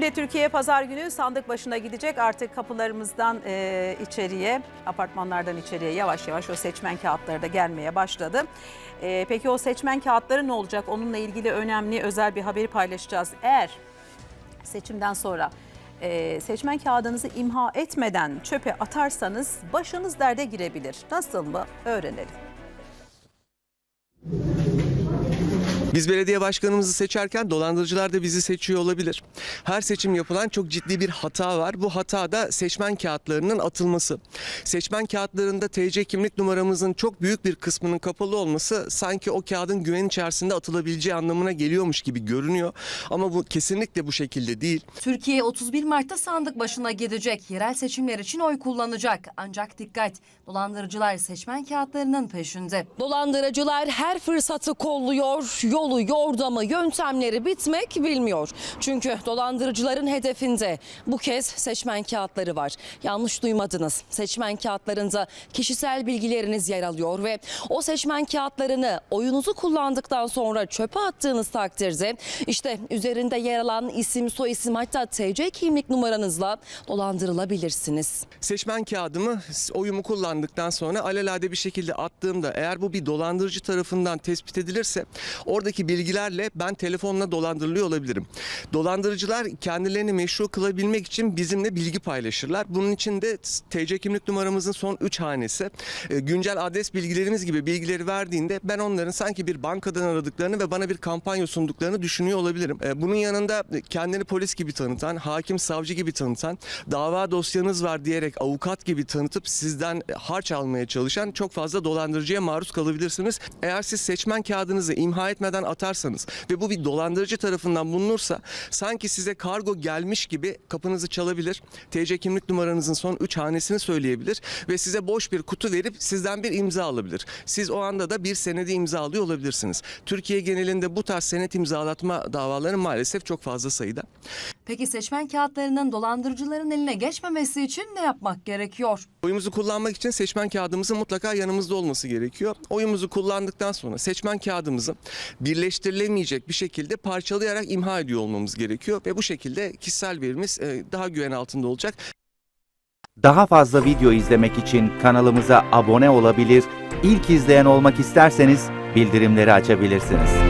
Şimdi Türkiye pazar günü sandık başına gidecek. Artık kapılarımızdan e, içeriye, apartmanlardan içeriye yavaş yavaş o seçmen kağıtları da gelmeye başladı. E, peki o seçmen kağıtları ne olacak? Onunla ilgili önemli özel bir haberi paylaşacağız. Eğer seçimden sonra e, seçmen kağıdınızı imha etmeden çöpe atarsanız başınız derde girebilir. Nasıl mı? Öğrenelim. Biz belediye başkanımızı seçerken dolandırıcılar da bizi seçiyor olabilir. Her seçim yapılan çok ciddi bir hata var. Bu hata da seçmen kağıtlarının atılması. Seçmen kağıtlarında TC kimlik numaramızın çok büyük bir kısmının kapalı olması sanki o kağıdın güven içerisinde atılabileceği anlamına geliyormuş gibi görünüyor. Ama bu kesinlikle bu şekilde değil. Türkiye 31 Mart'ta sandık başına gidecek. Yerel seçimler için oy kullanacak. Ancak dikkat, dolandırıcılar seçmen kağıtlarının peşinde. Dolandırıcılar her fırsatı kolluyor, yolu, yordamı, yöntemleri bitmek bilmiyor. Çünkü dolandırıcıların hedefinde bu kez seçmen kağıtları var. Yanlış duymadınız. Seçmen kağıtlarında kişisel bilgileriniz yer alıyor ve o seçmen kağıtlarını oyunuzu kullandıktan sonra çöpe attığınız takdirde işte üzerinde yer alan isim, soyisim hatta TC kimlik numaranızla dolandırılabilirsiniz. Seçmen kağıdımı oyumu kullandıktan sonra alelade bir şekilde attığımda eğer bu bir dolandırıcı tarafından tespit edilirse oradaki bilgilerle ben telefonla dolandırılıyor olabilirim. Dolandırıcılar kendilerini meşru kılabilmek için bizimle bilgi paylaşırlar. Bunun için de TC kimlik numaramızın son 3 hanesi e, güncel adres bilgilerimiz gibi bilgileri verdiğinde ben onların sanki bir bankadan aradıklarını ve bana bir kampanya sunduklarını düşünüyor olabilirim. E, Bunun yanında kendini polis gibi tanıtan, hakim savcı gibi tanıtan, dava dosyanız var diyerek avukat gibi tanıtıp sizden harç almaya çalışan çok fazla dolandırıcıya maruz kalabilirsiniz. Eğer siz seçmen kağıdınızı imha etmeden atarsanız ve bu bir dolandırıcı tarafından bulunursa sanki size kargo gelmiş gibi kapınızı çalabilir. TC kimlik numaranızın son 3 hanesini söyleyebilir ve size boş bir kutu verip sizden bir imza alabilir. Siz o anda da bir senedi imzalıyor olabilirsiniz. Türkiye genelinde bu tarz senet imzalatma davaları maalesef çok fazla sayıda. Peki seçmen kağıtlarının dolandırıcıların eline geçmemesi için ne yapmak gerekiyor? Oyumuzu kullanmak için seçmen kağıdımızın mutlaka yanımızda olması gerekiyor. Oyumuzu kullandıktan sonra seçmen kağıdımızı birleştirilemeyecek bir şekilde parçalayarak imha ediyor olmamız gerekiyor ve bu şekilde kişisel verimiz e, daha güven altında olacak. Daha fazla video izlemek için kanalımıza abone olabilir, ilk izleyen olmak isterseniz bildirimleri açabilirsiniz.